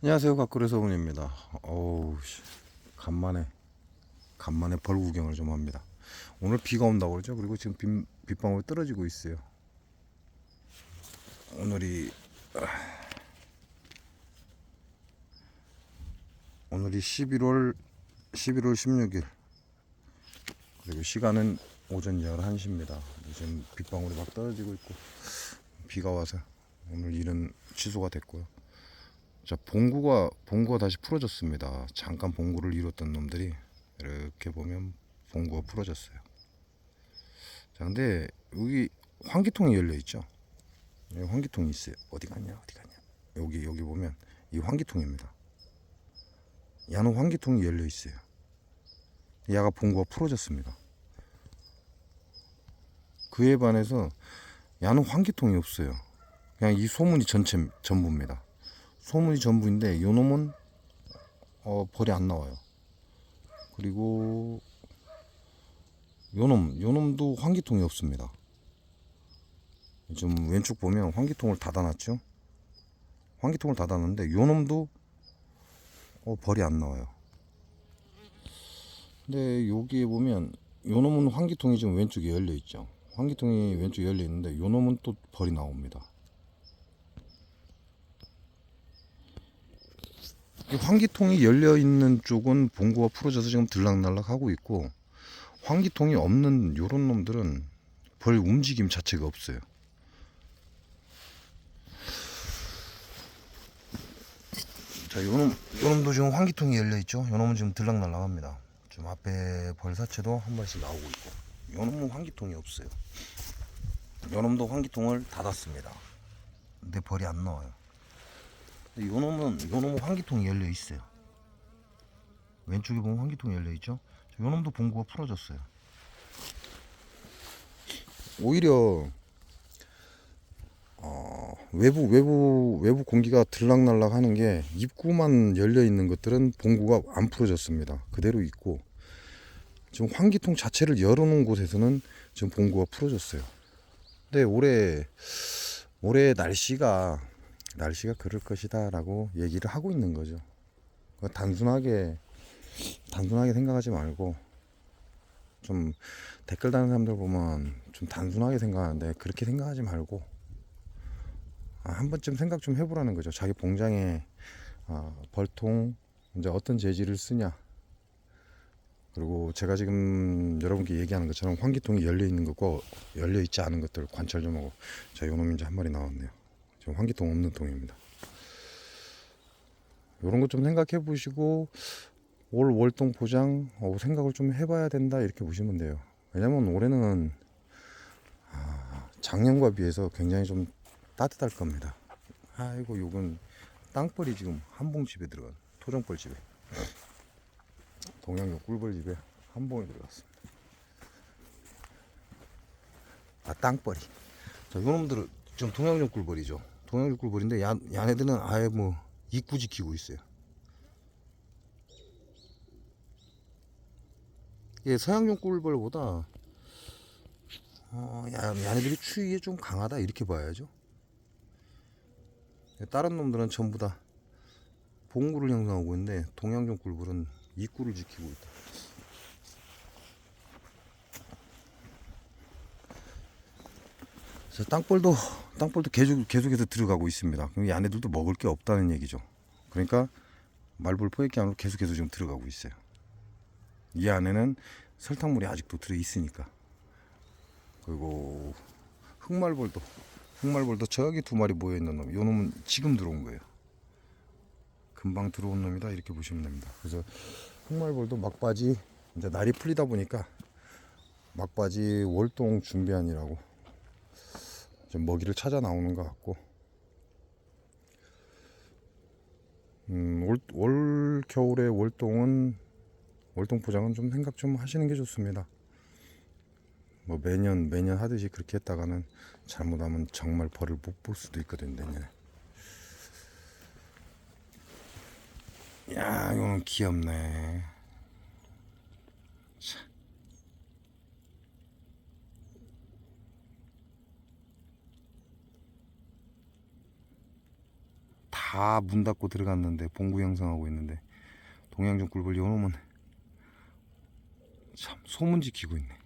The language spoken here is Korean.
안녕하세요. 각그레 서훈입니다. 어우 씨. 간만에 간만에 벌 구경을 좀 합니다. 오늘 비가 온다고 그러죠? 그리고 지금 빗, 빗방울 떨어지고 있어요. 오늘이 아, 오늘이 11월 11월 16일. 그리고 시간은 오전 11시입니다. 지금 빗방울이 막 떨어지고 있고 비가 와서 오늘 일은 취소가 됐고요 자, 봉구가 봉구가 다시 풀어졌습니다. 잠깐 봉구를 이뤘던 놈들이 이렇게 보면 봉구가 풀어졌어요. 자, 근데 여기 환기통이 열려 있죠. 여기 환기통이 있어요. 어디 갔냐? 어디 갔냐? 여기 여기 보면 이 환기통입니다. 야는 환기통이 열려 있어요. 야가 봉구가 풀어졌습니다. 그에 반해서 야는 환기통이 없어요. 그냥 이 소문이 전체 전부입니다. 소문이 전부인데 요 놈은 어, 벌이 안 나와요. 그리고 요놈, 요놈도 환기통이 없습니다. 지금 왼쪽 보면 환기통을 닫아놨죠. 환기통을 닫아놨는데 요놈도 어, 벌이 안 나와요. 근데 여기에 보면 요놈은 환기통이 지금 왼쪽에 열려 있죠. 환기통이 왼쪽에 열려 있는데 요놈은 또 벌이 나옵니다. 환기통이 열려 있는 쪽은 봉구가 풀어져서 지금 들락날락 하고 있고 환기통이 없는 요런 놈들은 벌 움직임 자체가 없어요. 자, 요놈 요놈도 지금 환기통이 열려 있죠. 요놈은 지금 들락날락합니다. 지금 앞에 벌 사체도 한 발씩 나오고 있고 요놈은 환기통이 없어요. 요놈도 환기통을 닫았습니다. 근데 벌이 안 나와요. 근데 요 놈은 요 놈은 환기통이 열려 있어요. 왼쪽에 보면 환기통이 열려 있죠. 요 놈도 봉구가 풀어졌어요. 오히려 어, 외부 외부 외부 공기가 들락날락 하는 게 입구만 열려 있는 것들은 봉구가 안 풀어졌습니다. 그대로 있고 지금 환기통 자체를 열어놓은 곳에서는 지금 봉구가 풀어졌어요. 근데 올해 올해 날씨가 날씨가 그럴 것이다 라고 얘기를 하고 있는 거죠. 그러니까 단순하게 단순하게 생각하지 말고 좀 댓글 다는 사람들 보면 좀 단순하게 생각하는데 그렇게 생각하지 말고 아, 한 번쯤 생각 좀 해보라는 거죠. 자기 봉장에 아, 벌통 이제 어떤 재질을 쓰냐. 그리고 제가 지금 여러분께 얘기하는 것처럼 환기통이 열려 있는 것과 열려 있지 않은 것들 관찰 좀 하고 자 요놈 이제 한 마리 나왔네요. 지금 환기통 없는 통입니다. 이런 것 좀 생각해 보시고 올 월동 포장 어, 생각을 좀 해봐야 된다 이렇게 보시면 돼요. 왜냐면 올해는 아, 작년과 비해서 굉장히 좀 따뜻할 겁니다. 아이고 요건 땅벌이 지금 한봉집에 들어간 토종벌집에 동양역 꿀벌집에 한 봉이 들어갔습니다. 아 땅벌이. 자 요놈들은 지금 동양역 꿀벌이죠. 동양역 꿀벌인데 야, 야네들은 아예 뭐 입구 지키고 있어요. 예, 서양용 꿀벌보다 어, 야, 야네들이 추위에 좀 강하다 이렇게 봐야죠. 다른 놈들은 전부 다 봉구를 형성하고 있는데 동양종 꿀벌은 입구를 지키고 있다. 자, 땅볼도 땅볼도 계속 계속해서 들어가고 있습니다. 그럼 이 안에들도 먹을 게 없다는 얘기죠. 그러니까 말벌 포획기 안으로 계속해서 지금 들어가고 있어요. 이 안에는 설탕물이 아직도 들어 있으니까. 그리고 흑말벌도 흑말벌도 저기 두 마리 모여 있는 놈. 요 놈은 지금 들어온 거예요. 금방 들어온 놈이다 이렇게 보시면 됩니다. 그래서 흑말벌도 막바지 이제 날이 풀리다 보니까 막바지 월동 준비한이라고 좀 먹이를 찾아 나오는 것 같고 음, 올, 올 겨울에 월동은 월동 포장은 좀 생각 좀 하시는 게 좋습니다. 뭐 매년 매년 하듯이 그렇게 했다가는 잘못하면 정말 벌을 못 볼 수도 있거든 내년에. 야 이거는 귀엽네. 참. 다다문 닫고 들어갔는데 봉구 형성하고 있는데 동양중 꿀벌 여놓으면 참 소문 지키고 있네